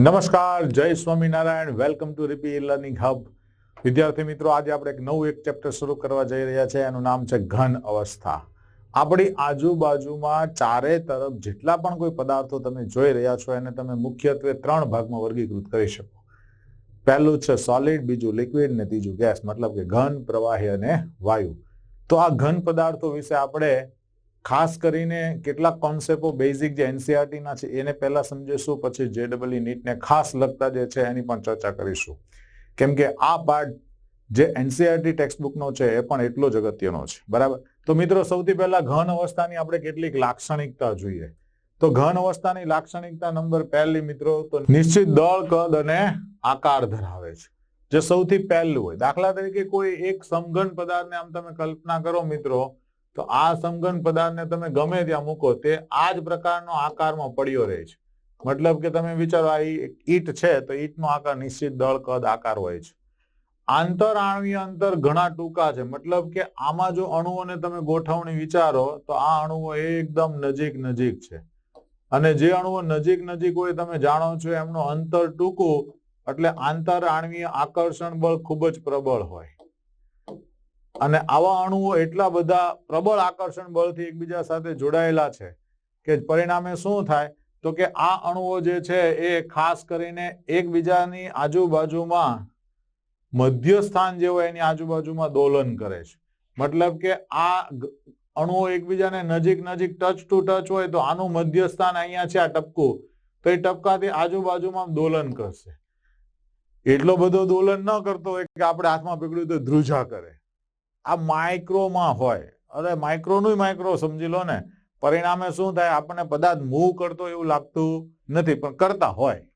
નમસ્કાર, જય Swaminarayan. Welcome to રીપી લર્નિંગ હબ વિદ્યાર્થી મિત્રો, આજે આપણે એક નવું એક ચેપ્ટર શરૂ કરવા જઈ રહ્યા છે. એનું નામ છે ઘન અવસ્થા. આપણી આજુબાજુમાં ચારે તરફ જેટલા પણ કોઈ પદાર્થો તમે જોઈ રહ્યા છો, એને તમે મુખ્યત્વે ત્રણ ભાગમાં વર્ગીકૃત કરી શકો. પહેલું છે સોલિડ બીજું લિક્વિડ ને ત્રીજું ગેસ મતલબ કે ઘન, પ્રવાહી અને વાયુ. તો આ ઘન પદાર્થો વિશે આપણે ખાસ કરીને કેટલાક કોન્સેપ્ટો બેઝિક જે એનસીઆરટીના છે, એને પહેલાં સમજીશું, પછી જેડબલઈ નીટને ખાસ લગતા જે છે એની પણ ચર્ચા કરીશું. કેમ કે આ પાર્ટ જે એનસીઆરટી ટેક્સ્ટબુકનો છે, એ પણ એટલો જ અગત્યનો છે. બરાબર? તો મિત્રો, સૌથી પહેલા ઘન અવસ્થાની આપણે કેટલીક લાક્ષણિકતા જોઈએ. તો ઘન અવસ્થાની લાક્ષણિકતા નંબર પહેલી મિત્રો, તો નિશ્ચિત દળ, કદ અને આકાર ધરાવે છે. જે સૌથી પહેલું હોય. દાખલા તરીકે કોઈ એક સમઘન પદાર્થને આમ તમે કલ્પના કરો મિત્રો તો આ સમઘન પદાર્થને તમે ગમે ત્યાં મૂકો, તે આ જ પ્રકારનો આકારમાં પડ્યો રહે છે. મતલબ કે તમે વિચારો, આ ઈટ છે, તો ઈટનો આકાર નિશ્ચિત દળ, કદ, આકાર હોય છે. આંતર આણવી અંતર ઘણા ટૂંકા છે. મતલબ કે આમાં જો અણુઓને તમે ગોઠવણી વિચારો, તો આ અણુઓ એકદમ નજીક નજીક છે. અને જે અણુઓ નજીક નજીક હોય, તમે જાણો છો એમનું અંતર ટૂંકું, એટલે આંતર આણવીય આકર્ષણ બળ ખૂબ જ પ્રબળ હોય. અને આવા અણુઓ એટલા બધા પ્રબળ આકર્ષણ બળથી એકબીજા સાથે જોડાયેલા છે કે પરિણામે શું થાય? તો કે આ અણુઓ જે છે એ ખાસ કરીને એકબીજાની આજુબાજુમાં મધ્ય સ્થાન જેવો એની આજુબાજુમાં દોલન કરે છે. મતલબ કે આ અણુઓ એકબીજાને નજીક નજીક ટચ ટુ ટચ હોય તો આનું મધ્ય સ્થાન અહીંયા છે, આ ટપકું. તો એ ટપકાથી આજુબાજુમાં દોલન કરશે. એટલો બધો દોલન ન કરતો હોય કે આપણે હાથમાં પકડ્યું તો ધ્રુજા કરે. આ માઇક્રોમાં હોય. અરે, માઇક્રોનું માઇક્રો સમજી લો ને. પરિણામે શું થાય? આપણને પદાર્થ મૂવ કરતો એવું લાગતું નથી, પણ કરતા હોય.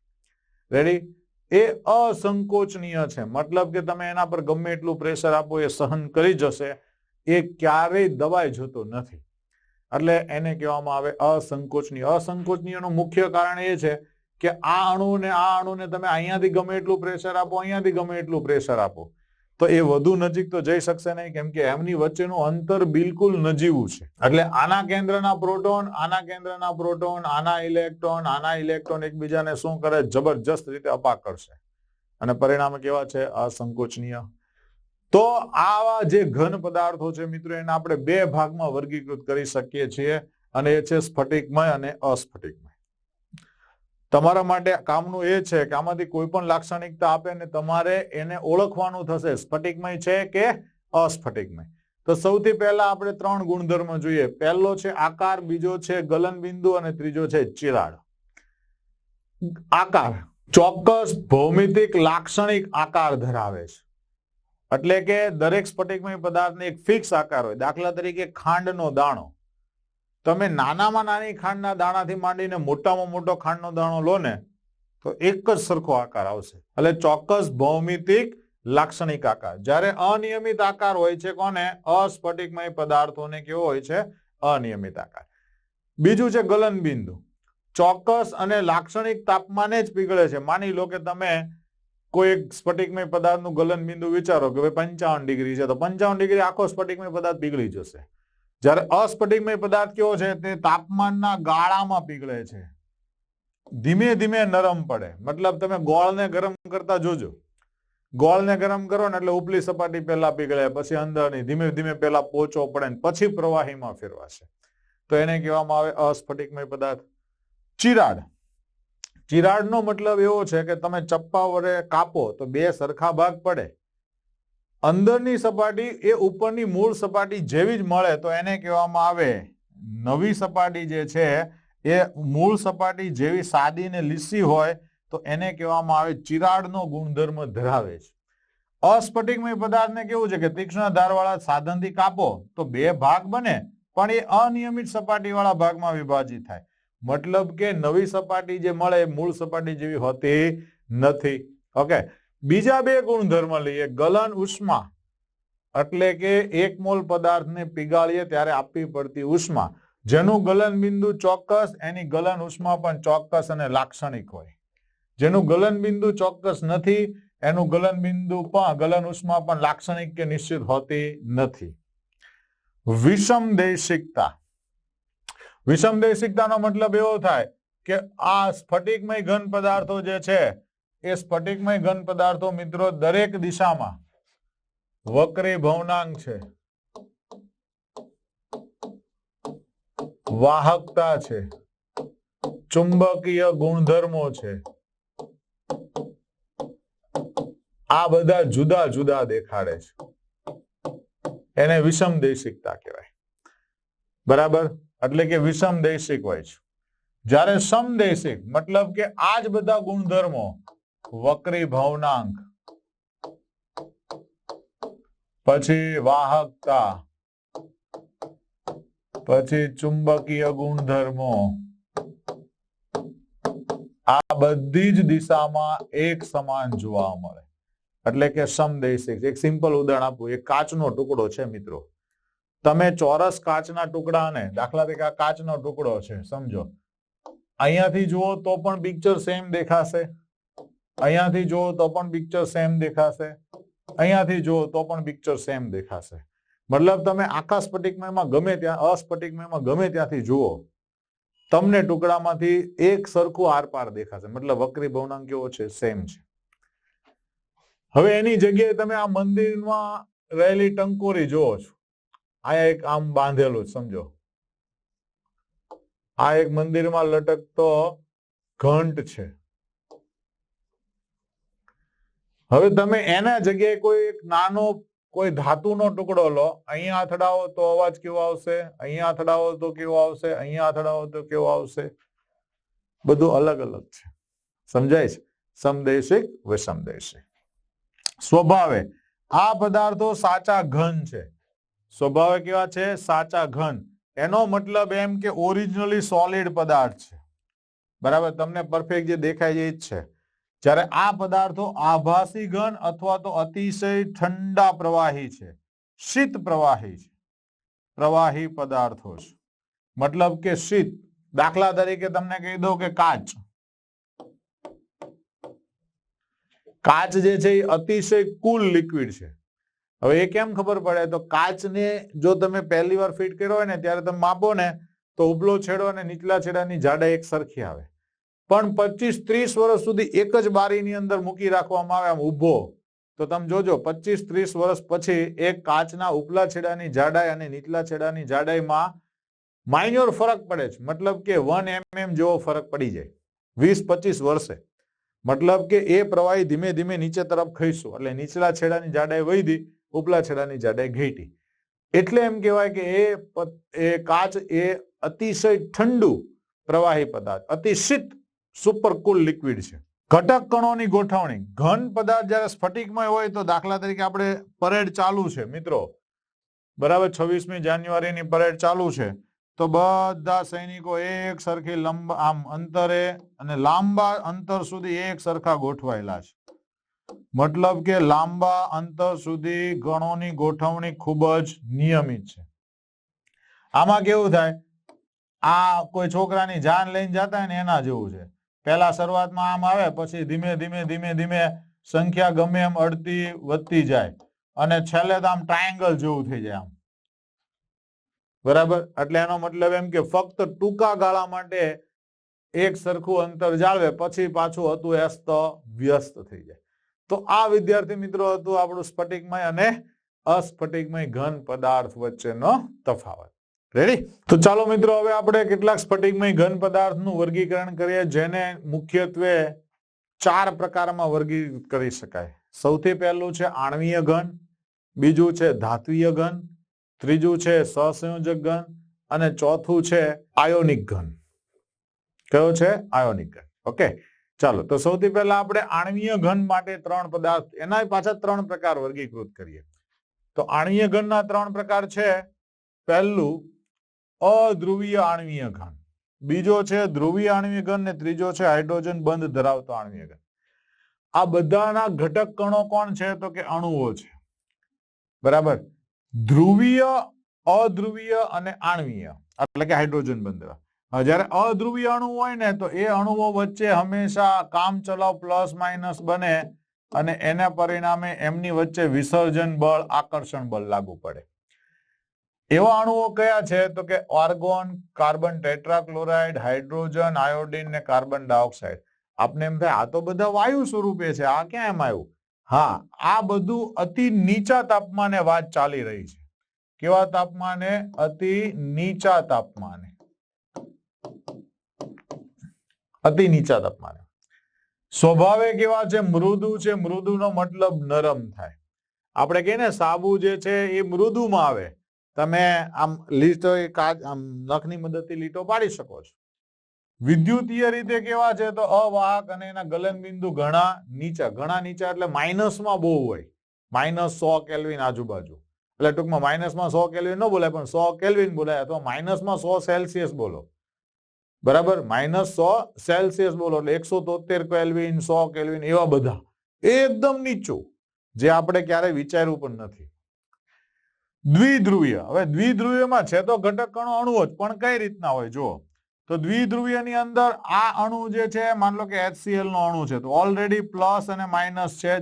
રેડી એ અસંકોચનીય છે. મતલબ કે તમે એના પર ગમે એટલું પ્રેશર આપો, એ સહન કરી જશે. એ ક્યારેય દબાઈ જતો નથી. એટલે એને કહેવામાં આવે અસંકોચનીય. અસંકોચનીયનું મુખ્ય કારણ એ છે કે આ અણુને આ અણુને તમે અહીંયાથી ગમે એટલું પ્રેશર આપો, અહીંયાથી ગમે એટલું પ્રેશર આપો. તો એ વધુ નજીક તો જઈ શકશે નહીં, કેમ કે એમની વચ્ચેનું અંતર બિલકુલ નજીવું છે. એટલે આના કેન્દ્રના પ્રોટોન, આના કેન્દ્રના પ્રોટોન, આના ઇલેક્ટ્રોન આના ઇલેક્ટ્રોન એકબીજાને શું કરે? જબરજસ્ત રીતે અપાક કરશે. અને પરિણામ કેવા છે? અસંકોચનીય. તો આવા જે ઘન પદાર્થો છે મિત્રો, એને આપણે બે ભાગમાં વર્ગીકૃત કરી શકીએ છીએ. અને એ છે સ્ફટિકમય અને અસ્ફટિકમય. તમારા માટે કામનું એ છે કે આમાંથી કોઈ પણ લાક્ષણિકતા આપે ને તમારે એને ઓળખવાનું થશે. સ્ફટિકમય છે કે અસ્ફટિકમય? તો સૌથી પહેલા આપણે ત્રણ ગુણધર્મ જોઈએ. પહેલો છે આકાર, બીજો છે ગલન બિંદુ અને ત્રીજો છે ચિરાડ આકાર ચોક્કસ ભૌમિતિક લાક્ષણિક આકાર ધરાવે છે. એટલે કે દરેક સ્ફટિકમય પદાર્થને એક ફિક્સ આકાર હોય. દાખલા તરીકે ખાંડનો દાણો. તમે નાનામાં નાની ખાંડના દાણાથી માંડીને મોટામાં મોટો ખાંડનો દાણો લો ને, તો એક જ સરખો આકાર આવશે. એટલે ચોક્કસ ભૌમિતિક લાક્ષણિક આકાર. જ્યારે અનિયમિત આકાર હોય છે કોને? અસ્ફટિકમય પદાર્થોને કેવો હોય છે? અનિયમિત આકાર. બીજું છે ગલન બિંદુ ચોક્કસ અને લાક્ષણિક તાપમાને જ પીગળે છે. માની લો કે તમે કોઈ એક સ્ફટિકમય પદાર્થનું ગલન બિંદુ વિચારો કે ભાઈ પંચાવન ડિગ્રી છે, તો પંચાવન ડિગ્રી આખો સ્ફટિકમય પદાર્થ પીગળી જશે. જ્યારે અસ્ફટિકમય પદાર્થ કેવો છે તે તાપમાનના ગાળામાં પીગળે છે. ધીમે ધીમે નરમ પડે. મતલબ તમે ગોળને ગરમ કરતા જોજો. ગોળને ગરમ કરો ને એટલે ઉપલી સપાટી પહેલા પીગળે, પછી અંદરની, ધીમે ધીમે પહેલા પોચો પડે ને પછી પ્રવાહીમાં ફેરવાશે. તો એને કહેવામાં આવે અસ્ફટિકમય પદાર્થ. ચિરાડ. ચિરાડનો મતલબ એવો છે કે તમે ચપ્પા વડે કાપો તો બે સરખા ભાગ પડે. અંદરની સપાટી એ ઉપરની મૂળ સપાટી જેવી જ મળે તો એને કહેવામાં આવે નવી સપાટી જે છે, એ મૂળ સપાટી જેવી સાદી ને લીસી હોય તો એને કહેવામાં આવે ચિરાડનો ગુણધર્મ ધરાવે છે. અસ્ફટિકમય પદાર્થને કેવું છે કે તીક્ષ્ણ ધારવાળા સાધનથી કાપો તો બે ભાગ બને, પણ એ અનિયમિત સપાટીવાળા ભાગમાં વિભાજિત થાય. મતલબ કે નવી સપાટી જે મળે એ મૂળ સપાટી જેવી હોતી નથી. ઓકે. બીજા બે ગુણધર્મ લઈએ. ગલન ઉષ્મા એટલે કે એક મોલ પદાર્થને પીગાળીએ ત્યારે આપવી પડતી ઉષ્મા. જેનું ગલન બિંદુ ચોક્કસ, એની ગલન ઉષ્મા પણ ચોક્કસ અને લાક્ષણિક હોય. જેનું ગલન બિંદુ ચોક્કસ નથી, એનું ગલન બિંદુ પણ, ગલન ઉષ્મા પણ લાક્ષણિક કે નિશ્ચિત હોતી નથી. વિષમ દેશિકતા. વિષમ દેશિકતાનો મતલબ એવો થાય કે આ સ્ફટિકમય ઘન પદાર્થો જે છે એ સ્ફટિકમય ઘન પદાર્થો મિત્રો દરેક દિશામાં વક્રી ભવનાંગ છે. વાહકતા છે. ચુંબકીય ગુણધર્મો છે. આ બધા જુદા જુદા દેખાડે છે. એને વિષમ દેશિકતા કહેવાય. બરાબર? એટલે કે વિષમ દૈશિક હોય છે. જ્યારે સમદેશિક, મતલબ કે આ જ બધા ગુણધર્મો વક્રી ભવનાંક. પછી વાહકતા. પછી ચુંબકીય ગુણધર્મો. આ બધી જ દિશામાં એક સમાન જોવા મળે. એટલે કે સમદેશિક. એક સિમ્પલ ઉદાહરણ આપું. એક કાચનો ટુકડો છે, મિત્રો. તમે ચોરસ કાચના ટુકડાને, દાખલા તરીકે કાચનો ટુકડો છે, સમજો. અહીંયાથી જુઓ તો પણ પિક્ચર સેમ દેખાશે. અહીંયાથી જુઓ તો પણ પિક્ચર સેમ દેખાશે. અહીંયાથી જુઓ તો પણ પિક્ચર સેમ દેખાશે. મતલબ તમે આખા સ્ફટિકમયમાં ગમે ત્યાં, અસ્ફટિકમયમાં ગમે ત્યાંથી જુઓ, તમને ટુકડામાંથી એક સરખું આરપાર દેખાશે. મતલબ વક્રી ભવનાંક કેવો છે? સેમ છે. હવે એની જગ્યાએ તમે આ મંદિરમાં રહેલી ટંકોરી જુઓ છો. આ એક આમ બાંધેલું સમજો. આ એક મંદિરમાં લટકતો ઘંટ છે. હવે તમે એના જગ્યાએ કોઈ એક નાનો કોઈ ધાતુનો ટુકડો લો, અહીંયા અથડાવો તો અવાજ કેવો આવશે, અહીંયા અથડાવો તો કેવો આવશે, અહીંયા અથડાવો તો કેવો આવશે. બધું અલગ અલગ છે. સમજાય છે? સમદેશિક વિષમદેશિક સ્વભાવે આ પદાર્થો સાચા ઘન છે. સ્વભાવે કેવા છે? સાચા ઘન. એનો મતલબ એમ કે ઓરિજિનલી સોલિડ પદાર્થ છે. બરાબર? તમને પરફેક્ટ જે દેખાય એ જ છે. જ્યારે આ પદાર્થો આભાસી ઘન અથવા તો અતિશય ઠંડા પ્રવાહી છે, શીત પ્રવાહી છે. પ્રવાહી પદાર્થો છે. મતલબ કે શીત. દાખલા તરીકે તમને કહી દઉં કે કાચ. કાચ જે છે એ અતિશય કુલ લિક્વિડ છે. હવે એ કેમ ખબર પડે? તો કાચને જો તમે પહેલી વાર ફિટ કર્યો હોય ને, ત્યારે તમે માપો ને, તો ઉપલો છેડો અને નીચલા છેડાની જાડાઈ એક સરખી આવે. પણ પચીસ ત્રીસ વર્ષ સુધી એક જ બારીની અંદર મૂકી રાખવામાં આવે, આમ ઊભો. તો તમે જોજો, પચીસ ત્રીસ વર્ષ પછી એક કાચના ઉપલા છેડાની જાડાઈ અને નીચલા છેડાની જાડાઈમાં માઇન્યોર ફરક પડે છે. મતલબ કે વન એમએમ જેવો ફરક પડી જાય. વીસ પચીસ વર્ષે. મતલબ કે એ પ્રવાહી ધીમે ધીમે નીચે તરફ ખઈશું એટલે નીચલા છેડાની જાડાઈ વધી, ઉપલા છેડાની જાડાઈ ઘેટી. એટલે એમ કહેવાય કે એ કાચ એ અતિશય ઠંડુ પ્રવાહી પદાર્થ, અતિશીત સુપર કુલ લિક્વિડ છે. ઘટક કણોની ગોઠવણી. ઘન પદાર્થ જ્યારે સ્ફટિકમય હોય તો દાખલા તરીકે આપણે પરેડ ચાલુ છે, મિત્રો. બરાબર છવ્વીસમી જાન્યુઆરીની પરેડ ચાલુ છે. તો બધા સૈનિકો એક સરખી લંબ આમ અંતરે અને લાંબા અંતર સુધી એક સરખા ગોઠવાયેલા છે. મતલબ કે લાંબા અંતર સુધી ગણોની ગોઠવણી ખૂબ જ નિયમિત છે. આમાં કેવું થાય? આ કોઈ છોકરાની જાન લઈને જતા ને એના જેવું છે. પહેલા શરૂઆતમાં આમ આવે, પછી ધીમે ધીમે ધીમે ધીમે સંખ્યા ગમે એમ અડતી વધતી જાય. અને છેલ્લે તો આમ ટ્રાયંગલ જેવું થઈ જાય આમ. બરાબર? એટલે એનો મતલબ એમ કે ફક્ત ટૂંકા ગાળા માટે એક સરખું અંતર જાળવે, પછી પાછું હતું અસ્ત વ્યસ્ત થઈ જાય. તો આ વિદ્યાર્થી મિત્રો, હતું આપણું સ્ફટિકમય અને અસ્ફટિકમય ઘન પદાર્થ વચ્ચેનો તફાવત. રેડી તો ચાલો મિત્રો, હવે આપણે કેટલાક સ્ફટિકમય ઘન પદાર્થનું વર્ગીકરણ કરીએ, જેને મુખ્યત્વે ચાર પ્રકારમાં વર્ગીકૃત કરી શકાય. સૌથી પહેલું છે આણવીય ઘન, બીજું છે ધાત્વીય ઘન, ત્રીજું છે સહસંયોજક ઘન, અને ચોથું છે આયોનિક ઘન. કયો છે? આયોનિક ઘન. ઓકે ચાલો, તો સૌથી પહેલા આપણે આણવીય ઘન માટે ત્રણ પદાર્થ એના પાછા ત્રણ પ્રકાર વર્ગીકૃત કરીએ. તો આણ્વીય ઘનના ત્રણ પ્રકાર છે, પહેલું અધ્રુવીય આણ્વીય ઘન. બીજો છે ધ્રુવીય આણ્વીય ઘન ને ત્રીજો છે હાઇડ્રોજન બંધ ધરાવતો આણ્વીય ઘન. આ બધાના ઘટક કણો કોણ છે? તો કે અણુઓ છે. બરાબર? ધ્રુવીય, અધ્રુવીય અને આણ્વીય. એટલે કે હાઇડ્રોજન બંધ જ્યારે અધ્રુવીય અણુ હોય ને, તો એ અણુઓ વચ્ચે હંમેશા કામચલાઉ પ્લસ માઇનસ બને અને એના પરિણામે એમની વચ્ચે વિસર્જન બળ, આકર્ષણ બળ લાગુ પડે. એવા અણુઓ કયા છે? તો કે argon carbon tetrachloride hydrogen iodine ને કાર્બન ડાયોક્સાઇડ આપને એમ થાય, આ તો બધા વાયુ સ્વરૂપે છે. આ ક્યાં એમ આવ્યું? હા, આ બધું અતિ નીચા તાપમાને વાત ચાલી રહી છે. કેવા તાપમાને? અતિ નીચા તાપમાને. અતિ નીચા તાપમાને. સ્વભાવે કેવા છે? મૃદુ છે. મૃદુનો મતલબ નરમ થાય. આપણે કહીએ ને, સાબુ જે છે એ મૃદુમાં આવે. તમે આમ લીટો આમ નખની મદદથી લીટો પાડી શકો છો. વિદ્યુતીય રીતે કેવા છે તો અવાહક અને એના ગલન બિંદુ ઘણા નીચા ઘણા નીચા એટલે માઇનસમાં બહુ હોય. માઇનસ સો કેલ્વિન આજુબાજુ. એટલે ટૂંકમાં માઇનસમાં સો કેલ્વિન ન બોલાય, પણ સો કેલ્વિન બોલાય અથવા માઇનસમાં સો સેલ્સિયસ બોલો. બરાબર? માઇનસ સો સેલ્સિયસ બોલો એટલે એકસો તોતેર કેલ્વિન, સો કેલ્વિન એવા બધા. એકદમ નીચું. જે આપણે ક્યારેય વિચાર્યું પણ નથી. દ્વિધ્રુવીય. હવે દ્વિધ્રુવીયમાં છે તો ઘટક કણો અણુઓ જ. પણ કઈ રીતના હોય? જો તો દ્વિધ્રુવીયની અંદર આ અણુ જે છે, માન લો કે HCl નો અણુ છે, તો ઓલરેડી પ્લસ અને માઇનસ છે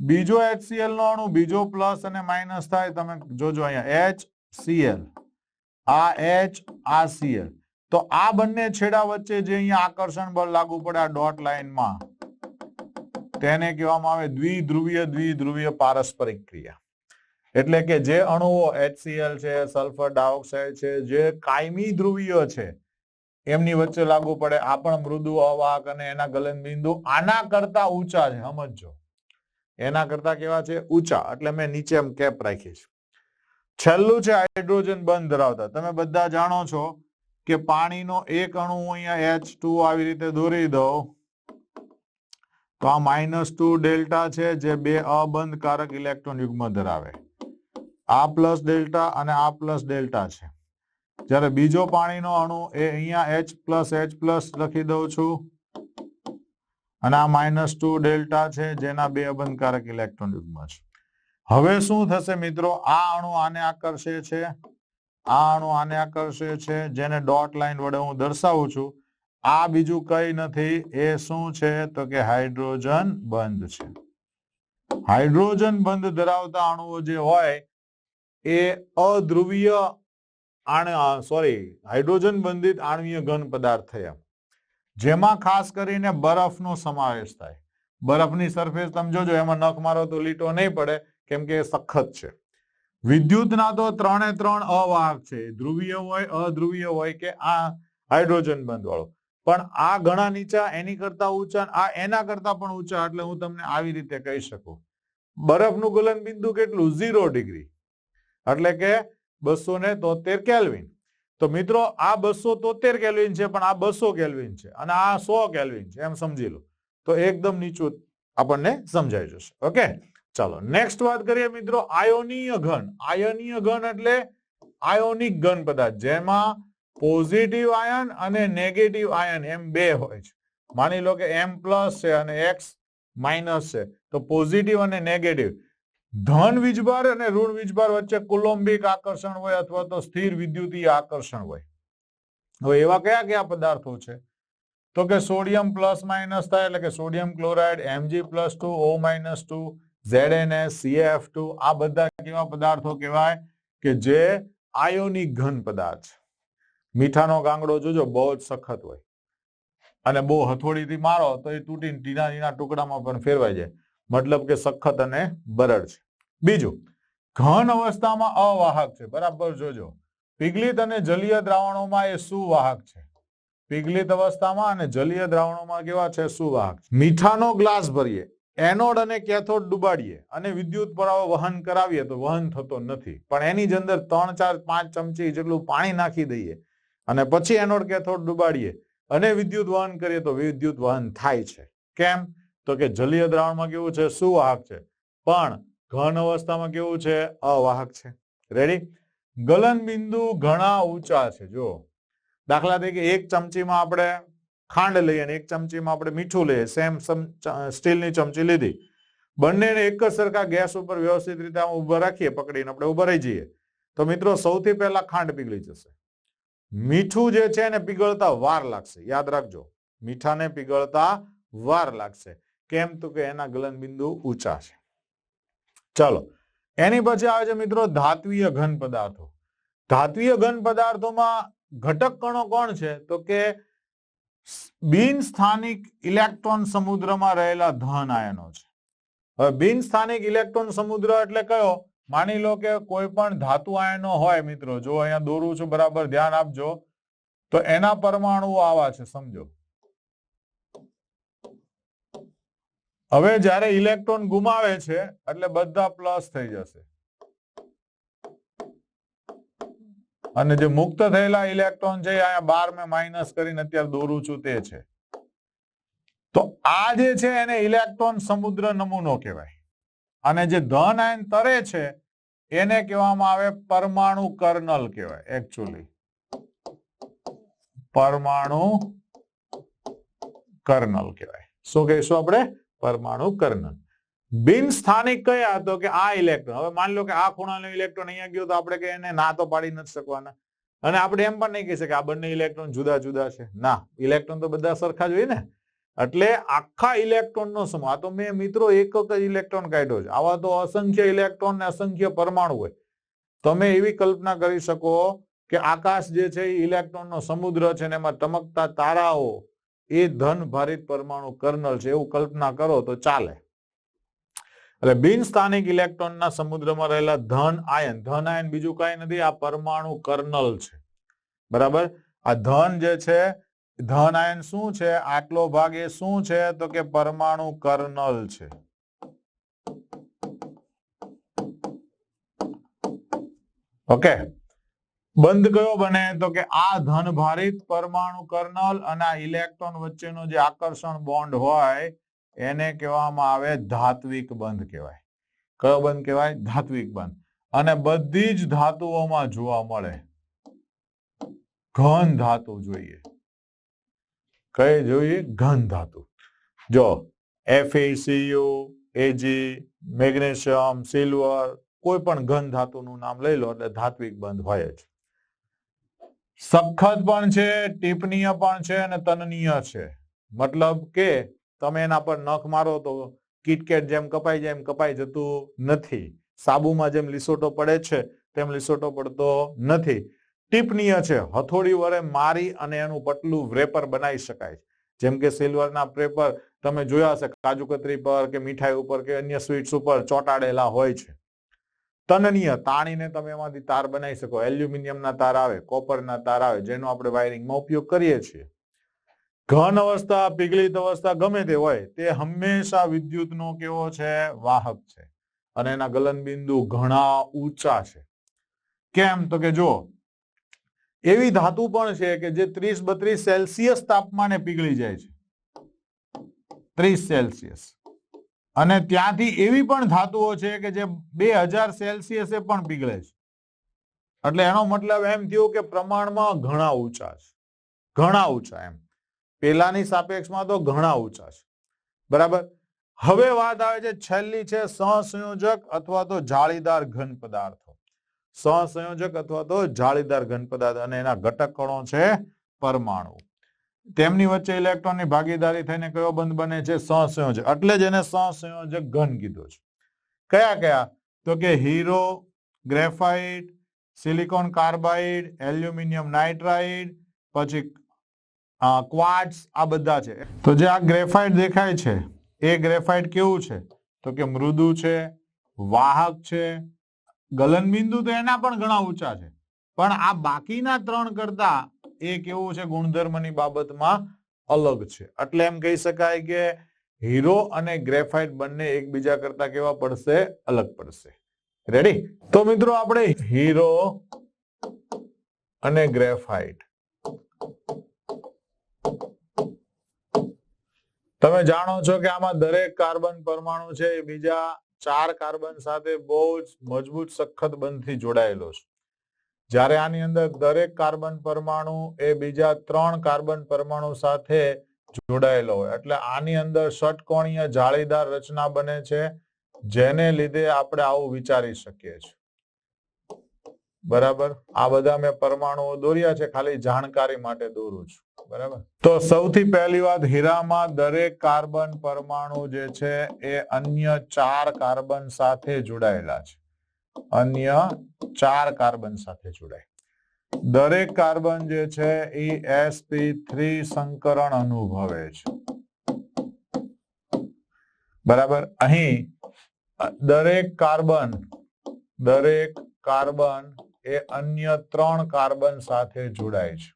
બીજો HCl નો અણુ, બીજો પ્લસ અને માઇનસ થાય, તમે જોજો અહીંયા HCl આ H, આ Cl. તો આ બંને છેડા વચ્ચે જે અહીંયા આકર્ષણ બળ લાગુ પડે, આ ડોટ લાઈનમાં તેને કહેવામાં આવે દ્વિધ્રુવીય દ્વિધ્રુવીય પારસ્પરિક ક્રિયા. એટલે કે જે અણુઓ HCl છે સલ્ફર ડાયોક્સાઇડ છે, જે કાયમી ધ્રુવીય છે, એમની વચ્ચે લાગુ પડે. આ પણ મૃદુ અવાહક અને એના ગલન બિંદુ આના કરતા ઊંચા છે. સમજો એના કરતા કેવા છે? ઊંચા. એટલે મેં નીચે એમ કેપ રાખી છેલ્લું છે હાઇડ્રોજન બંધ ધરાવતા. તમે બધા જાણો છો કે પાણીનો એક અણુ અહીંયા એચ ટુ આવી રીતે દોરી દઉં તો આ માઇનસ ટુ ડેલ્ટા છે, જે બે અબંધ કારક ઇલેક્ટ્રોન યુગ્મ ધરાવે. આ પ્લસ ડેલ્ટા અને આ પ્લસ ડેલ્ટા છે. જ્યારે બીજો પાણીનો અણુ એ અહીંયા એચ પ્લસ એચ પ્લસ લખી દઉં છું. અને આ માઇનસ ટુ ડેલ્ટા છે, જેના બે અબંધકારક ઇલેક્ટ્રોન યુગ્મ છે. હવે શું થશે મિત્રો? આ અણુ આને આકર્ષે છે. આ અણુ આને આકર્ષે છે, જેને ડોટ લાઈન વડે હું દર્શાવું છું. આ બીજું કઈ નથી, એ શું છે? તો કે હાઇડ્રોજન બંધ છે. હાઇડ્રોજન બંધ ધરાવતા અણુઓ જે હોય એ અધ્રુવીય સોરી હાઇડ્રોજન બંધિત આણવીય ઘન પદાર્થ થયા જેમાં ખાસ કરીને બરફનો સમાવેશ થાય. બરફની સરફેસ તમે જોજો, એમાં નખ મારો તો લીટો નહીં પડે, કેમ કે એ સખત છે. વિદ્યુતના તો ત્રણે ત્રણ અવાહક છે. ધ્રુવીય હોય અધ્રુવીય હોય કે આ હાઇડ્રોજન બંધ વાળો પણ આ ઘણા નીચા, એની કરતા ઊંચા, આ એના કરતા પણ ઊંચા, એટલે હું તમને આવી રીતે કહી શકું. બરફનું ગલન બિંદુ કેટલું? Zero degree. એટલે કે બસો ને તોતેર કેલ્વિન. તો મિત્રો, આ બસો તોતેર કેલ્વિન છે, પણ આ બસો કેલ્વિન છે, અને આ સો કેલ્વિન છે, એમ સમજી લો. તો એકદમ નીચું આપણને સમજાઈ જશે. ઓકે? ચાલો, નેક્સ્ટ વાત કરીએ મિત્રો, આયોનીય ઘન. આયોનીય ઘન એટલે આયોનિક ઘન પદાર્થ, જેમાં પોઝિટિવ આયન અને નેગેટિવ આયન એમ બે હોય છે. માની લો કે એમ પ્લસ છે અને એક્સ માઇનસ છે. તો પોઝિટિવ અને નેગેટિવ. ધન વીજભાર અને ઋણ વીજભાર વચ્ચે કુલોમ્બિક આકર્ષણ હોય અથવા તો સ્થિર વિદ્યુતીય આકર્ષણ હોય. હવે એવા કયા કયા પદાર્થો છે? તો કે સોડિયમ પ્લસ માઇનસ થાય એટલે કે sodium chloride M G plus two O minus two Z N S C F two, આ બધા કેવા પદાર્થો કહેવાય કે જે આયોનિક ઘન પદાર્થ મીઠાનો ગાંગડો જોજો, બહુ જ સખત હોય. અને બહુ હથોડીથી મારો તો એ તૂટીને ટીના ટીના ટુકડામાં પણ ફેરવાઈ જાય. મતલબ કે સખત અને બરડ છે. બીજું, ઘન અવસ્થામાં અવાહક છે. બરાબર જોજો. પિગલિત અને જલીય દ્રાવણોમાં એ સુવાહક છે. પિગલિત અવસ્થામાં અને જલીય દ્રાવણોમાં કેવા છે? સુવાહક મીઠાનો ગ્લાસ ભરીએ. એનોડ અને કેથોડ ડુબાડીએ અને વિદ્યુત પરાવો વહન કરાવીએ તો વહન થતો નથી. પણ એની જ અંદર ત્રણ, ચાર, પાંચ ચમચી જેટલું પાણી નાખી દઈએ અને પછી એનોડ, કેથોડ ડુબાડીએ અને વિદ્યુત વહન કરીએ તો વિદ્યુત વહન થાય છે. કેમ? તો કે જલીય દ્રાવણમાં કેવું છે? સુવાહક છે. પણ ઘન અવસ્થામાં કેવું છે? અવાહક છે. રેડી ગલન બિંદુ ઘણા ઊંચા છે. જો દાખલા તરીકે એક ચમચીમાં આપણે ખાંડ લઈએ અને એક ચમચીમાં આપણે મીઠું લઈએ. સેમ સ્ટીલની ચમચી લીધી. બંનેને એક જ સરખા ગેસ ઉપર વ્યવસ્થિત રીતે ઊભા રાખીએ, પકડીને આપણે ઊભા રહી જઈએ. તો મિત્રો સૌથી પહેલા ખાંડ પીગળી જશે. મીઠું જે છે એને પીગળતા વાર લાગશે. યાદ રાખજો. મીઠાને પીગળતા વાર લાગશે. કેમ તો કે એના ગલન બિંદુ ઊંચા છે. ચાલો, એની પછી આવે છે મિત્રો ધાત્વીય ઘન પદાર્થો. ધાત્વીય ઘન પદાર્થોમાં ઘટક કણો કોણ છે? તો કે બિન સ્થાનિક ઇલેક્ટ્રોન સમુદ્રમાં રહેલા ધન આયનો છે. હવે બિન સ્થાનિક ઇલેક્ટ્રોન સમુદ્ર એટલે કયો? માની લો કે કોઈ પણ ધાતુ આયનો હોય મિત્રો, જો અહીંયા દોરું છું બરાબર, ધ્યાન આપજો. તો એના પરમાણુઓ આવા છે, સમજો. હવે જ્યારે ઇલેક્ટ્રોન ગુમાવે છે, એટલે બધા પ્લસ થઈ જશે. અને જે મુક્ત થયેલા ઇલેક્ટ્રોન છે અહીંયા બાર મેં માઇનસ કરીને અત્યારે દોરું છું તે છે. તો આ જે છે, એને ઇલેક્ટ્રોન સમુદ્ર નમૂનો કહેવાય. અને જે ધન આયન તરે છે, એને કહેવામાં આવે પરમાણુ કર્નલ કહેવાય એકચ્યુઅલી પરમાણુ કર્નલ કહેવાય. શું કહીશું આપણે? પરમાણુ કર્નલ બિન સ્થાનિક કયા તો કે આ ઇલેક્ટ્રોન હવે માની લો કે આ ખૂણાનો ઇલેક્ટ્રોન અહીંયા ગયો તો આપણે કે એને ના તો પાડી નથી શકવાના. અને આપણે એમ પણ નહીં કહી શકીએ આ બંને ઇલેક્ટ્રોન જુદા જુદા છે. ના ઇલેક્ટ્રોન તો બધા સરખા જ હોય ને. એટલે આખા ઇલેક્ટ્રોનનો સમૂહ, આ તો મેં મિત્રો એક જ ઇલેક્ટ્રોન કાઢ્યો છે. આવા તો અસંખ્ય ઇલેક્ટ્રોન ને અસંખ્ય પરમાણુ હોય. તમે એવી કલ્પના કરી શકો કે આકાશ જે છે એ ઇલેક્ટ્રોનનો સમુદ્ર છે ને એમાં ટમકતા તારાઓ એ ધન ભારિત પરમાણુ કર્નલ છે, એવું કલ્પના કરો તો ચાલે. એટલે બિન સ્થાનિક ઇલેક્ટ્રોનના સમુદ્રમાં રહેલા ધન આયન ધન આયન બીજું કઈ નથી, આ પરમાણુ કર્નલ છે. બરાબર? આ ધન જે છે, ધન આયન શું છે, આટલો ભાગ એ શું છે, તો કે પરમાણુ કર્નલ છે. ઓકે? બંધ કયો બને? તો કે આ ધન ભારિત પરમાણુ કર્નલ અને આ ઇલેક્ટ્રોન વચ્ચેનો જે આકર્ષણ બોન્ડ હોય, એને કહેવામાં આવે ધાત્વિક બંધ કહેવાય. કયો બંધ કહેવાય? ધાત્વિક બંધ. અને બધી જ ધાતુઓમાં જોવા મળે. ઘન ધાતુ જોઈએ. કઈ જોઈએ? ઘન ધાતુ. જો એફએસીયુ એજી મેગ્નેશિયમ, સિલ્વર, કોઈ પણ ઘન ધાતુનું નામ લઈ લો એટલે ધાત્વિક બંધ હોય જ. સખત પણ છે ટીપનીય પણ છે અને તનનીય છે. મતલબ કે તમે એના પર નખ મારો તો કિટકેટ જેમ કપાઈ જાય એમ કપાઈ જતું નથી. સાબુમાં જેમ લીસોટો પડે છે, તેમ લીસોટો પડતો નથી. ટીપનીય છે, હથોડી વડે મારી અને એનું પટલું વ્રેપર બનાવી શકાય છે. જેમ કે સિલ્વરના પેપર તમે જોયા હશે કાજુ કતરી પર કે મીઠાઈ ઉપર કે અન્ય સ્વીટ્સ ઉપર ચોંટાડેલા હોય છે. તનનીય તાણીને તમે એમાંથી તાર બનાવી શકો. એલ્યુમિનિયમના તાર આવે, કોપરના તાર આવે, જેનો આપણે વાયરિંગમાં ઉપયોગ કરીએ છીએ. ઘન અવસ્થા પીગળિત અવસ્થા ગમે તે હોય, તે હંમેશા વિદ્યુતનો કેવો છે? વાહક છે. અને એના ગલનબિંદુ ઘણા ઊંચા છે. કેમ? તો કે જો, એવી ધાતુ પણ છે કે જે ત્રીસ બત્રીસ સેલ્સિયસ તાપમાને પીગળી જાય છે. ત્રીસ સેલ્સિયસ. અને ત્યાંથી એવી પણ ધાતુઓ છે કે જે બે હજાર સેલ્સિયસે પણ પીગળે છે. એટલે એનો મતલબ એમ થયું કે પ્રમાણમાં ઘણા ઊંચા છે. ઘણા ઊંચા એમ. પેલાની સાપેક્ષમાં તો ઘણા ઊંચા છે. બરાબર? હવે વાત આવે છે છેલ્લી છે સહસંયોજક અથવા તો જાળીદાર ઘન પદાર્થો. સહસંયોજક અથવા તો જાળીદાર ઘન પદાર્થ અને એના ઘટક કણો છે પરમાણુ. તેમની વચ્ચે ઇલેક્ટ્રોનની ભાગીદારી થઈને કયો બંધ બને છે? સહસંયોજક. એટલે જ એને સહસંયોજક ઘન કીધો છે. કયા કયા? તો કે hero graphite silicon carbide aluminium nitride પછી ક્વાટ્સ આ બધા છે. તો જે આ ગ્રેફાઇટ દેખાય છે, એ ગ્રેફાઇટ કેવું છે? તો કે મૃદુ છે, વાહક છે, ગલનબિંદુ તો એના પણ ઘણા ઊંચા છે. પણ આ બાકીના ત્રણ કરતા એ કેવું છે? ગુણધર્મની બાબતમાં અલગ છે. એટલે એમ કહી શકાય કે હીરો અને ગ્રેફાઇટ બંને એકબીજા કરતા કેવા પડશે? અલગ પડશે. રેડી તો મિત્રો આપણે હીરો અને ગ્રેફાઇટ. તમે જાણો છો કે આમાં દરેક કાર્બન પરમાણુ છે એ બીજા ચાર કાર્બન સાથે બહુ જ મજબૂત સખત બંધથી જોડાયેલો છે. જ્યારે આની અંદર દરેક કાર્બન પરમાણુ એ બીજા ત્રણ કાર્બન પરમાણુ સાથે જોડાયેલો હોય. એટલે આની અંદર ષટકોણીય જાળીદાર રચના બને છે, જેને લીધે આપણે આવું વિચારી શકીએ છીએ. બરાબર? આ બધા મેં પરમાણુઓ દોર્યા છે, ખાલી જાણકારી માટે દોરું છું. બરાબર? તો સૌથી પહેલી વાત, હીરામાં દરેક કાર્બન પરમાણુ જે છે એ અન્ય ચાર કાર્બન સાથે જોડાયેલા છે. અન્ય ચાર કાર્બન સાથે જોડાય. દરેક કાર્બન જે છે એ sp3 સંકરણ અનુભવે છે. બરાબર? અહીં દરેક કાર્બન દરેક કાર્બન એ અન્ય ત્રણ કાર્બન સાથે જોડાય છે.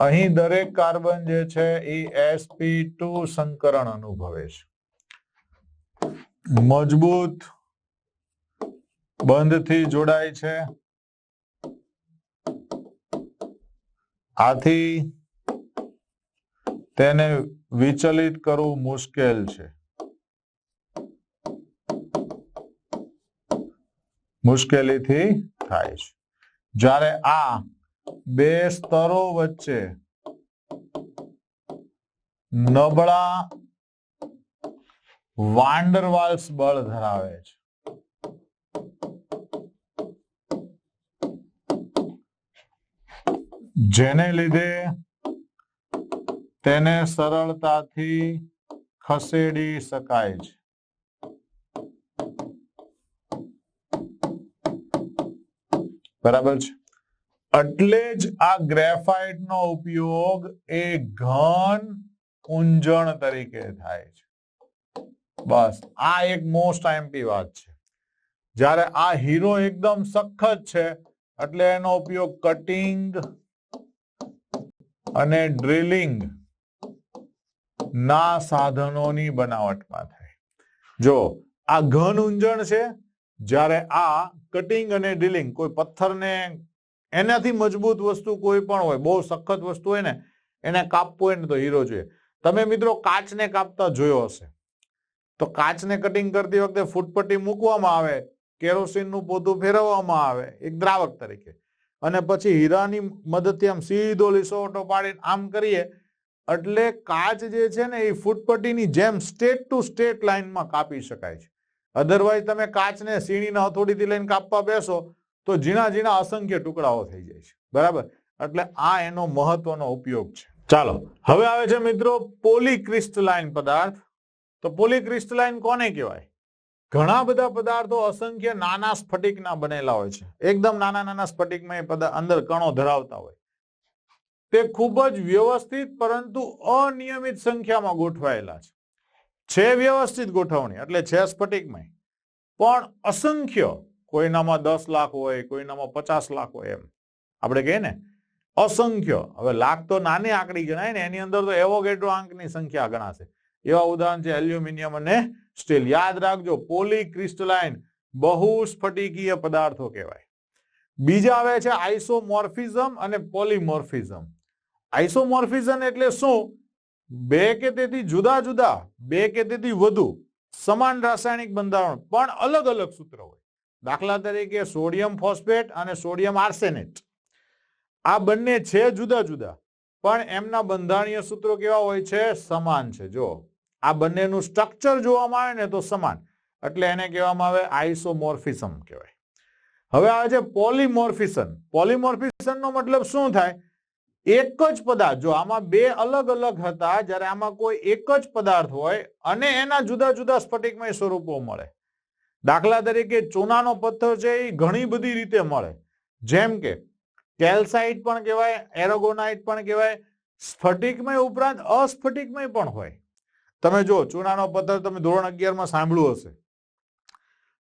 અહીં દરેક કાર્બન જે છે એ sp2 સંકરણ અનુભવે છે. મજબૂત બંધથી જોડાય છે. આથી તેને વિચલિત કરવું મુશ્કેલ છે. મુશ્કેલીથી થાય છે. જ્યારે આ બે સ્તરો વચ્ચે નબળા વાંડરવાલ્સ બળ ધરાવે છે. જેને લીધે તેને સરળતાથી ખસેડી શકાય છે. બરાબર છે? એટલે જ આ ગ્રેફાઇટ નો ઉપયોગ એ ઘન ઉંજણ તરીકે થાય છે. બસ, આ એક મોસ્ટ આઈમ્પી વાત છે. જ્યારે આ હીરો એકદમ સખત છે, એટલે એનો ઉપયોગ કટિંગ અને ડ્રિલિંગ ના સાધનોની બનાવટમાં થાય. જો, આ ઘન ઉંજણ છે, જ્યારે આ કટિંગ અને ડ્રિલિંગ કોઈ પથ્થરને એનાથી મજબૂત વસ્તુ કોઈ પણ હોય, બહુ સખત વસ્તુ હોય ને, એને કાપવું હોય ને તો હીરો જોઈએ. તમે મિત્રો કાચને કાપતા જોયો હશે. તો કાચને કટિંગ કરતી વખતે ફૂટપટ્ટી મૂકવામાં આવે, કેરોસીનનું પોતું ફેરવવામાં આવે, એક દ્રાવક તરીકે. અને પછી હીરાની મદદથી આમ સીધો લીસોટો પાડીને આમ કરીએ, એટલે કાચ જે છે ને એ ફૂટપટ્ટીની જેમ સ્ટેટ ટુ સ્ટેટ લાઇનમાં કાપી શકાય છે. અધરવાઇઝ તમે કાચને સીણીના હથોડીથી લઈને કાપવા બેસો, તો ઝીણા ઝીણા અસંખ્ય ટુકડાઓ થઈ જાય છે. બરાબર? એટલે આ એનો મહત્વનો ઉપયોગ છે. ચાલો, હવે આવે છે મિત્રો પોલીક્રિસ્ટલાઇન પદાર્થ. તો પોલીક્રિસ્ટલાઇન કોને કહેવાય? ઘણા બધા પદાર્થો અસંખ્ય નાના સ્ફટિકના બનેલા હોય છે. એકદમ નાના નાના સ્ફટિકમાં અંદર કણો ધરાવતા હોય. તે ખૂબ જ વ્યવસ્થિત પરંતુ અનિયમિત સંખ્યામાં ગોઠવાયેલા છે. છે વ્યવસ્થિત ગોઠવણી એટલે છે સ્ફટિકમાં પણ અસંખ્ય, કોઈનામાં દસ લાખ હોય, કોઈનામાં પચાસ લાખ હોય એમ. આપણે કહીએ ને, અસંખ્ય. હવે લાખ તો નાની આંકડી ગણાય ને, એની અંદર તો એવોગેડ્રો આંકની સંખ્યા ગણાશે. એવા ઉદાહરણ છે એલ્યુમિનિયમ અને સ્ટીલ યાદ રાખજો પોલીક્રિસ્ટલાઇન બહુ સ્ફટિકીય પદાર્થો કહેવાય. બીજા આવે છે આઇસોમોર્ફિઝમ અને પોલીમોર્ફિઝમ આઇસોમોર્ફિઝમ એટલે શું? બે કે તેથી જુદા જુદા, બે કે તેથી વધુ, સમાન રાસાયણિક બંધારણ, પણ અલગ અલગ સૂત્ર હોય. દાખલા તરીકે સોડિયમ ફોસ્ફેટ અને સોડિયમ આર્સેનેટ. આ બંને છે જુદા જુદા, પણ એમના બંધારણીય સૂત્રો કેવા હોય છે? સમાન છે. જો આ બંનેનું સ્ટ્રક્ચર જોવામાં આવે ને તો સમાન. એટલે એને કહેવામાં આવે આઈસોમોર્ફિસમ કહેવાય. હવે આવે છે પોલીમોર્ફિઝમ પોલિમોર્ફિઝમનો મતલબ શું થાય? એક જ પદાર્થ, જો આમાં બે અલગ અલગ હતા, જ્યારે આમાં કોઈ એક જ પદાર્થ હોય, અને એના જુદા જુદા સ્ફટિકમય સ્વરૂપો મળે. દાખલા તરીકે ચૂનાનો પથ્થર છે એ ઘણી બધી રીતે મળે. જેમ કે, કેલ્સાઇટ પણ કહેવાય, એરોગોનાઇટ પણ કહેવાય, સ્ફટિકમય ઉપરાંત અસ્ફટિકમય પણ હોય. તમે જો ચૂનાનો પથ્થર તમે ધોરણ અગિયારમાં સાંભળ્યું હશે.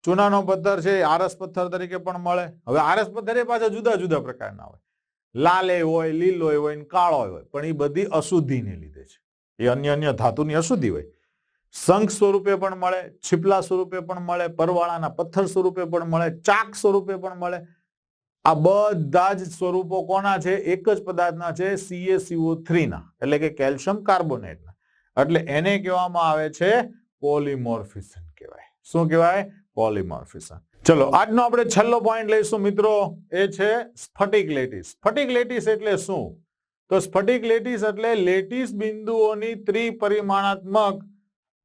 ચૂનાનો પથ્થર છે આરસ પથ્થર તરીકે પણ મળે. હવે આરસ પથ્થર એ પાછા જુદા જુદા પ્રકારના હોય. લાલે હોય, લીલો હોય ને કાળો હોય, પણ એ બધી અશુદ્ધિને લીધે છે. એ અન્ય અન્ય ધાતુની અશુદ્ધિ હોય. શંખ સ્વરૂપે પણ મળે, છીપલા સ્વરૂપે પણ મળે, પરવાળાના પથ્થર સ્વરૂપે પણ મળે, ચાક સ્વરૂપે પણ મળે. આ બધા જ સ્વરૂપો કોના છે? એક જ પદાર્થના છે CaCO3 ના, એટલે કે કેલ્શિયમ કાર્બોનેટના. એટલે એને કહેવામાં આવે છે પોલીમોર્ફિઝમ કહેવાય. શું કહેવાય? પોલીમોર્ફિઝમ ચલો, આજનો આપણે છેલ્લો પોઈન્ટ લઈશું મિત્રો, એ છે સ્ફટિક લેટીસ. સ્ફટિક લેટીસ એટલે શું? તો સ્ફટિક લેટીસ એટલે લેટીસ બિંદુઓની ત્રિપરિમાણાત્મક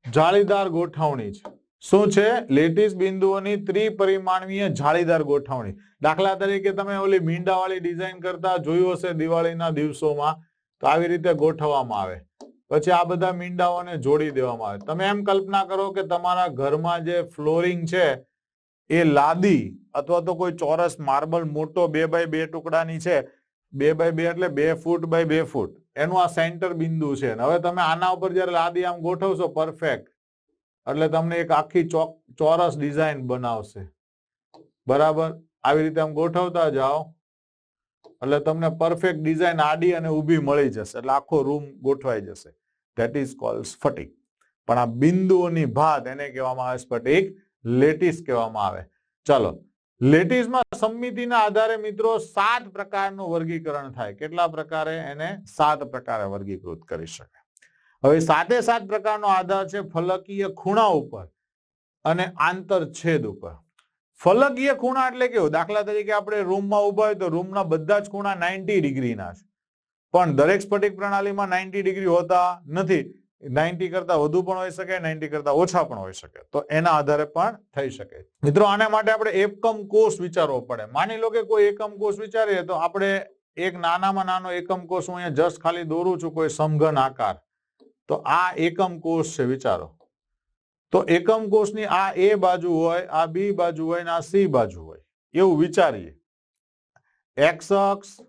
જાળીદાર ગોઠવણી છે. શું છે? લેટીસ બિંદુઓની ત્રિપરિમાણવીય જાળીદાર ગોઠવણી. દાખલા તરીકે તમે ઓલી મીંડાવાળી ડિઝાઇન કરતા જોયું હશે દિવાળીના દિવસોમાં, તો આવી રીતે ગોઠવવામાં આવે. પછી આ બધા મીંડાઓને જોડી દેવામાં આવે. તમે એમ કલ્પના કરો કે તમારા ઘરમાં જે ફ્લોરિંગ છે, એ લાદી અથવા તો કોઈ ચોરસ માર્બલ મોટો બે બાય બે ટુકડાની છે, બે બાય બે એટલે બે ફૂટ બાય બે ફૂટ. એનું આ સેન્ટર બિંદુ છે. અને હવે તમે આના ઉપર જ્યારે લાદી આમ ગોઠવશો પરફેક્ટ એટલે તમને એક આખી ચોક, ચોરસ ડિઝાઇન બનાવશે. બરાબર? આવી રીતે આમ ગોઠવતા જાઓ. એટલે તમને પરફેક્ટ ડિઝાઇન આડી અને ઊભી મળી જશે. એટલે આખો રૂમ ગોઠવાઈ જશે. ધેટ ઇઝ કોલ સ્ફટિક પણ આ બિંદુઓની ભાત એને કહેવામાં આવે, સ્ફટિક લેટિસ કહેવામાં આવે. ચાલો, લેટિસમાં સંમિતિના આધારે મિત્રો સાત પ્રકારનું વર્ગીકરણ થાય. કેટલા પ્રકારે? એને સાત પ્રકારે વર્ગીકૃત કરી શકાય. હવે સાતે સાત પ્રકારનો આધાર છે ફલકીય ખૂણા ઉપર અને આંતરછેદ ઉપર. ફલકીય ખૂણા એટલે કેવું દાખલા તરીકે આપણે રૂમમાં ઊભા હોય તો રૂમના બધા જ ખૂણા નાઇન્ટી ડિગ્રીના છે. પણ દરેક સ્ફટિક પ્રણાલીમાં નાઇન્ટી ડિગ્રી હોતા નથી. નાઇન્ટી કરતા વધુ પણ હોઈ શકે, નાઇન્ટી કરતા ઓછા પણ હોઈ શકે. તો એના આધારે પણ થઈ શકે. મિત્રો, આના માટે આપણે એકમ કોષ વિચારવો પડે. માની લો કે કોઈ એકમ કોષ વિચારીએ તો આપણે એક નાનામાં નાનો એકમ કોષ હું અહીંયા જસ્ટ ખાલી દોરું છું, કોઈ સમઘન આકાર. તો આ એકમ કોષ છે, વિચારો. તો એકમ કોષની આ એ બાજુ હોય, આ બી બાજુ હોય ને આ સી બાજુ હોય. એવું વિચારીએ. એક્સ અક્ષ,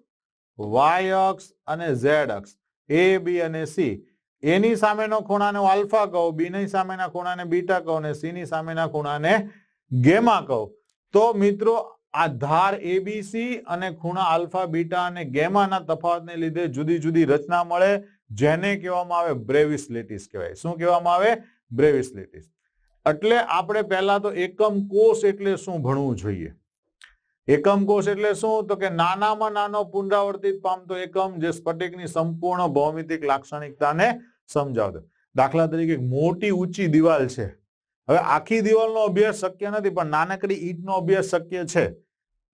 વાય અક્ષ અને ઝેડ અક્ષ, એ, બી અને સી. એની સામેનો ખૂણાને હું આલ્ફા કહું, બીની સામેના ખૂણાને બીટા કહું ને સી ની સામેના ખૂણાને ગેમા કહું. તો મિત્રો, આ ધાર એબીસી અને ખૂણા આલ્ફા, બીટા અને ગેમાના તફાવતને લીધે જુદી જુદી રચના મળે, જેને કહેવામાં આવે બ્રેવિસ લેટિસ કહેવાય. શું કહેવામાં આવે? Bravais lattice. એટલે આપણે પહેલા તો એકમ કોષ એટલે શું ભણવું જોઈએ? એકમ કોષ એટલે શું? તો કે નાનામાં નાનો પુનરાવર્તિત પામતો એકમ જે સ્ફટિકની સંપૂર્ણ ભૌમિતિક લાક્ષણિકતાને સમજાવતો. દાખલા તરીકે મોટી ઊંચી દિવાલ છે. હવે આખી દિવાલનો અભ્યાસ શક્ય નથી, પણ નાનકડી ઈંટનો અભ્યાસ શક્ય છે.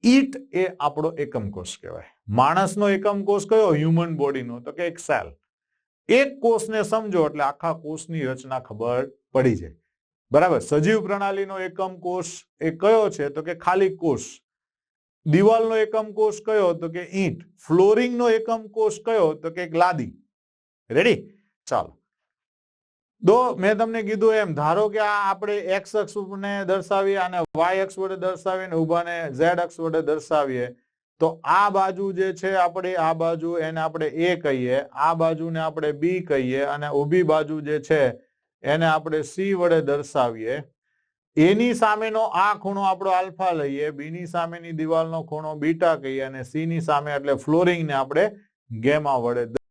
ઈટ એ આપણો એકમ કોષ કહેવાય. માણસનો એકમ કોષ કયો? હ્યુમન બોડીનો. તો કે એક સેલ. એક કોષને સમજો એટલે આખા કોષની રચના ખબર પડી જાય. બરાબર? સજીવ પ્રણાલીનો એકમ કોષ એ કયો છે? તો કે ખાલી કોષ. દિવાલનો એકમ કોષ કયો? તો કે ઈંટ. ફ્લોરિંગનો એકમ કોષ કયો? તો કે લાદી. રેડી? ચાલો. દો, મેં તમને કીધું એમ, ધારો કે આ આપણે એક્સ અક્ષ ને દર્શાવીએ અને વાય અક્ષ વડે દર્શાવીએ ને ઉભાને ઝેડ અક્ષ વડે દર્શાવીએ તો આ બાજુ જે છે આપણે આ બાજુ એને આપણે એ કહીએ, આ બાજુને આપણે બી કહીએ અને ઊભી બાજુ જે છે એને આપણે સી વડે દર્શાવીએ. એની સામેનો આ ખૂણો આપણો આલ્ફા લઈએ બી ની સામેની દિવાલનો ખૂણો બીટા કહીએ અને સીની સામે એટલે ફ્લોરિંગ ને આપણે ગેમા વડે